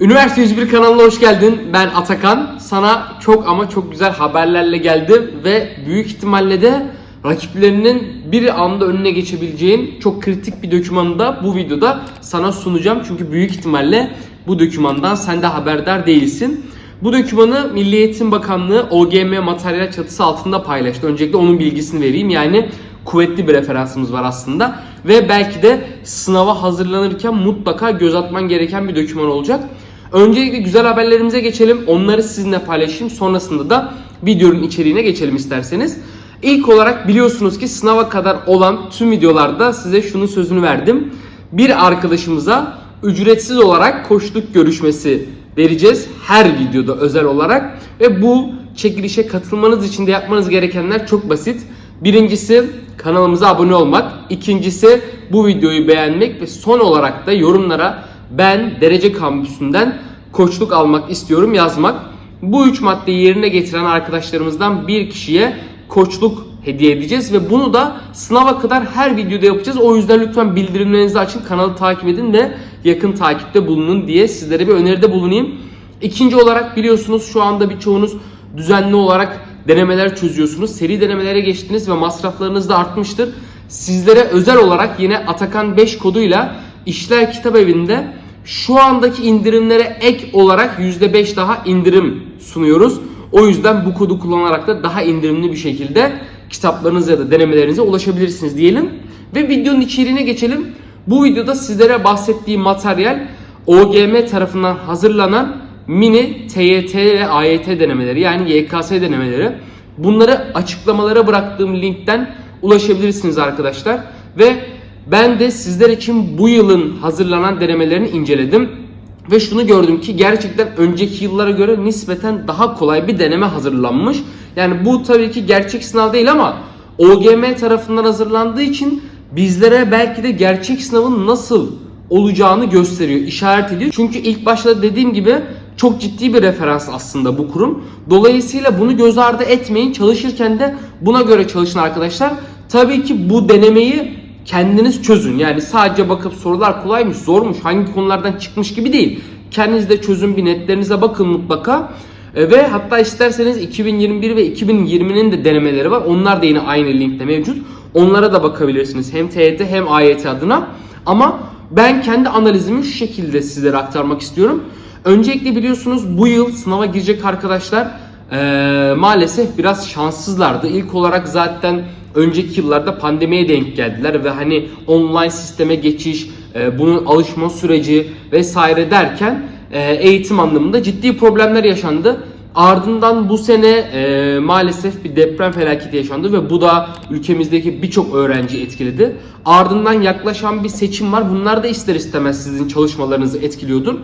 Üniversite 101 kanalına hoş geldin. Ben Atakan. Sana çok ama çok güzel haberlerle geldim ve büyük ihtimalle de rakiplerinin bir anda önüne geçebileceğin çok kritik bir dokümanı da bu videoda sana sunacağım. Çünkü büyük ihtimalle bu dokümandan sen de haberdar değilsin. Bu dokümanı Milli Eğitim Bakanlığı OGM materyal çatısı altında paylaştı. Öncelikle onun bilgisini vereyim. Yani kuvvetli bir referansımız var aslında. Ve belki de sınava hazırlanırken mutlaka göz atman gereken bir doküman olacak. Öncelikle güzel haberlerimize geçelim. Onları sizinle paylaşayım. Sonrasında da videonun içeriğine geçelim isterseniz. İlk olarak biliyorsunuz ki sınava kadar olan tüm videolarda size şunun sözünü verdim. Bir arkadaşımıza ücretsiz olarak koçluk görüşmesi vereceğiz. Her videoda özel olarak. Ve bu çekilişe katılmanız için de yapmanız gerekenler çok basit. Birincisi kanalımıza abone olmak. İkincisi bu videoyu beğenmek ve son olarak da yorumlara ben derece kampüsünden koçluk almak istiyorum yazmak. Bu üç maddeyi yerine getiren arkadaşlarımızdan bir kişiye koçluk hediye edeceğiz ve bunu da sınava kadar her videoda yapacağız. O yüzden lütfen bildirimlerinizi açın, kanalı takip edin ve yakın takipte bulunun diye sizlere bir öneride bulunayım. İkinci olarak biliyorsunuz şu anda birçoğunuz düzenli olarak denemeler çözüyorsunuz. Seri denemelere geçtiniz ve masraflarınız da artmıştır. Sizlere özel olarak yine Atakan 5 koduyla İşler Kitap Evi'nde şu andaki indirimlere ek olarak %5 daha indirim sunuyoruz. O yüzden bu kodu kullanarak da daha indirimli bir şekilde kitaplarınıza ya da denemelerinize ulaşabilirsiniz diyelim. Ve videonun içeriğine geçelim. Bu videoda sizlere bahsettiğim materyal OGM tarafından hazırlanan mini TYT ve AYT denemeleri yani YKS denemeleri. Bunları açıklamalara bıraktığım linkten ulaşabilirsiniz arkadaşlar. Ve ben de sizler için bu yılın hazırlanan denemelerini inceledim. Ve şunu gördüm ki gerçekten önceki yıllara göre nispeten daha kolay bir deneme hazırlanmış. Yani bu tabii ki gerçek sınav değil ama OGM tarafından hazırlandığı için bizlere belki de gerçek sınavın nasıl olacağını gösteriyor, işaret ediyor. Çünkü ilk başta dediğim gibi çok ciddi bir referans aslında bu kurum. Dolayısıyla bunu göz ardı etmeyin. Çalışırken de buna göre çalışın arkadaşlar. Tabii ki bu denemeyi kendiniz çözün. Yani sadece bakıp sorular kolaymış, zormuş, hangi konulardan çıkmış gibi değil. Kendiniz de çözün bir netlerinize bakın mutlaka. E, Ve hatta isterseniz 2021 ve 2020'nin de denemeleri var. Onlar da yine aynı linkte mevcut. Onlara da bakabilirsiniz. Hem TYT hem AYT adına. Ama ben kendi analizimi şu şekilde sizlere aktarmak istiyorum. Öncelikle biliyorsunuz bu yıl sınava girecek arkadaşlar eee, maalesef biraz şanssızlardı. İlk olarak zaten önceki yıllarda pandemiye denk geldiler ve hani online sisteme geçiş, e, bunun alışma süreci vesaire derken e, eğitim anlamında ciddi problemler yaşandı. Ardından bu sene e, maalesef bir deprem felaketi yaşandı ve bu da ülkemizdeki birçok öğrenci etkiledi. Ardından yaklaşan bir seçim var. Bunlar da ister istemez sizin çalışmalarınızı etkiliyordur.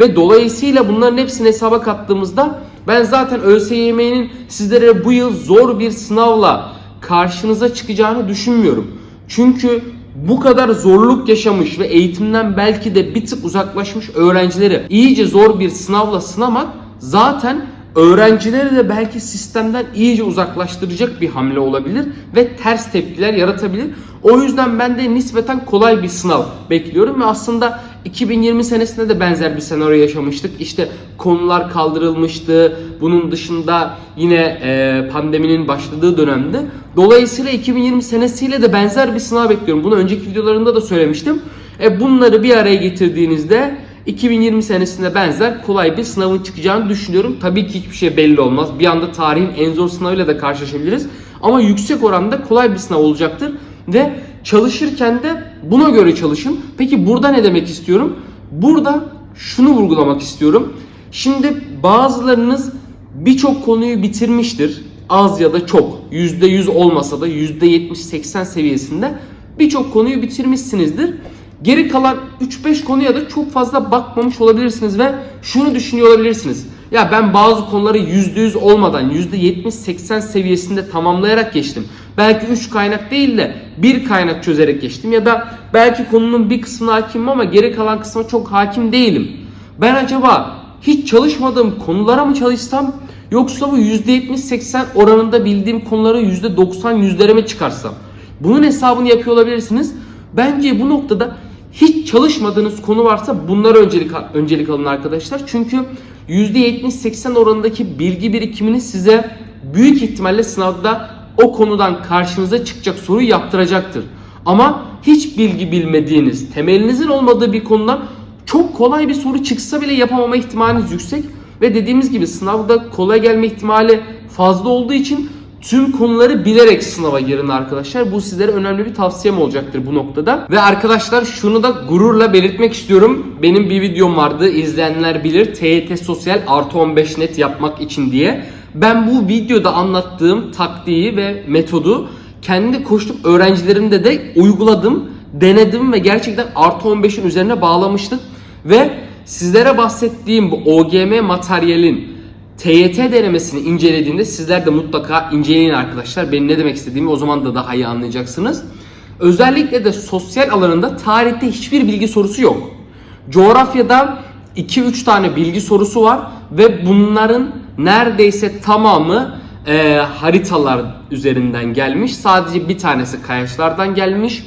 Ve dolayısıyla bunların hepsini hesaba kattığımızda ben zaten ÖSYM'nin sizlere bu yıl zor bir sınavla karşınıza çıkacağını düşünmüyorum. Çünkü bu kadar zorluk yaşamış ve eğitimden belki de bir tık uzaklaşmış öğrencileri iyice zor bir sınavla sınamak zaten öğrencileri de belki sistemden iyice uzaklaştıracak bir hamle olabilir ve ters tepkiler yaratabilir. O yüzden ben de nispeten kolay bir sınav bekliyorum ve aslında 2020 senesinde de benzer bir senaryo yaşamıştık. İşte konular kaldırılmıştı. Bunun dışında yine e, pandeminin başladığı dönemde. Dolayısıyla 2020 senesiyle de benzer bir sınav bekliyorum. Bunu önceki videolarında da söylemiştim. E, bunları bir araya getirdiğinizde 2020 senesinde benzer kolay bir sınavın çıkacağını düşünüyorum. Tabii ki hiçbir şey belli olmaz. Bir anda tarihin en zor sınavıyla da karşılaşabiliriz. Ama yüksek oranda kolay bir sınav olacaktır. Ve çalışırken de buna göre çalışın. Peki burada ne demek istiyorum? Burada şunu vurgulamak istiyorum. Şimdi bazılarınız birçok konuyu bitirmiştir. Az ya da çok. %100 olmasa da %70-80 seviyesinde birçok konuyu bitirmişsinizdir. Geri kalan 3-5 konuya da çok fazla bakmamış olabilirsiniz ve şunu düşünüyor olabilirsiniz. Ya ben bazı konuları %100 olmadan %70-80 seviyesinde tamamlayarak geçtim. Belki 3 kaynak değil de bir kaynak çözerek geçtim ya da belki konunun bir kısmına hakimim ama geri kalan kısmına çok hakim değilim. Ben acaba hiç çalışmadığım konulara mı çalışsam yoksa bu %70-80 oranında bildiğim konuları %90 yüzlere mi çıkarsam? Bunun hesabını yapıyor olabilirsiniz. Bence bu noktada hiç çalışmadığınız konu varsa bunlara öncelik öncelik alın arkadaşlar. Çünkü %70-80 oranındaki bilgi birikimini size büyük ihtimalle sınavda o konudan karşınıza çıkacak soruyu yaptıracaktır. Ama hiç bilgi bilmediğiniz, temelinizin olmadığı bir konudan çok kolay bir soru çıksa bile yapamama ihtimaliniz yüksek. Ve dediğimiz gibi sınavda kolay gelme ihtimali fazla olduğu için tüm konuları bilerek sınava girin arkadaşlar. Bu sizlere önemli bir tavsiyem olacaktır bu noktada. Ve arkadaşlar şunu da gururla belirtmek istiyorum. Benim bir videom vardı. izleyenler bilir. TYT Sosyal artı 15 net yapmak için diye. Ben bu videoda anlattığım taktiği ve metodu kendi koştuk öğrencilerimde de uyguladım, denedim ve gerçekten artı 15'in üzerine bağlamıştık. Ve sizlere bahsettiğim bu OGM materyalin TYT denemesini incelediğinde sizler de mutlaka inceleyin arkadaşlar. Benim ne demek istediğimi o zaman da daha iyi anlayacaksınız. Özellikle de sosyal alanında tarihte hiçbir bilgi sorusu yok. Coğrafyada 2-3 tane bilgi sorusu var ve bunların neredeyse tamamı e, haritalar üzerinden gelmiş. Sadece bir tanesi kayaçlardan gelmiş.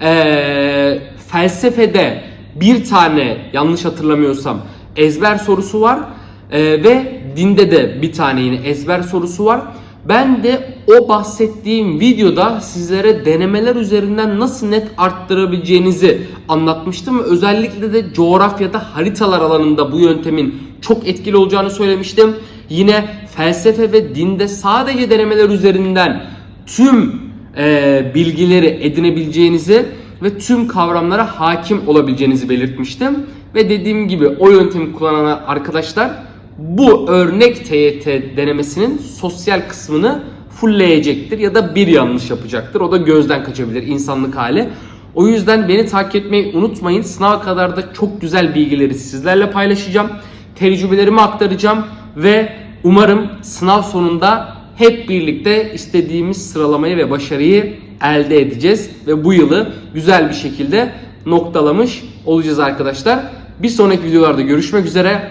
E, felsefede bir tane yanlış hatırlamıyorsam ezber sorusu var. E, ve dinde de bir tane yine ezber sorusu var. Ben de o bahsettiğim videoda sizlere denemeler üzerinden nasıl net arttırabileceğinizi anlatmıştım özellikle de coğrafyada haritalar alanında bu yöntemin çok etkili olacağını söylemiştim. Yine felsefe ve dinde sadece denemeler üzerinden tüm e, bilgileri edinebileceğinizi ve tüm kavramlara hakim olabileceğinizi belirtmiştim. Ve dediğim gibi o yöntemi kullanan arkadaşlar bu örnek TYT denemesinin sosyal kısmını fullleyecektir ya da bir yanlış yapacaktır. O da gözden kaçabilir insanlık hali. O yüzden beni takip etmeyi unutmayın. Sınava kadar da çok güzel bilgileri sizlerle paylaşacağım. Tecrübelerimi aktaracağım ve umarım sınav sonunda hep birlikte istediğimiz sıralamayı ve başarıyı elde edeceğiz ve bu yılı güzel bir şekilde noktalamış olacağız arkadaşlar. Bir sonraki videolarda görüşmek üzere.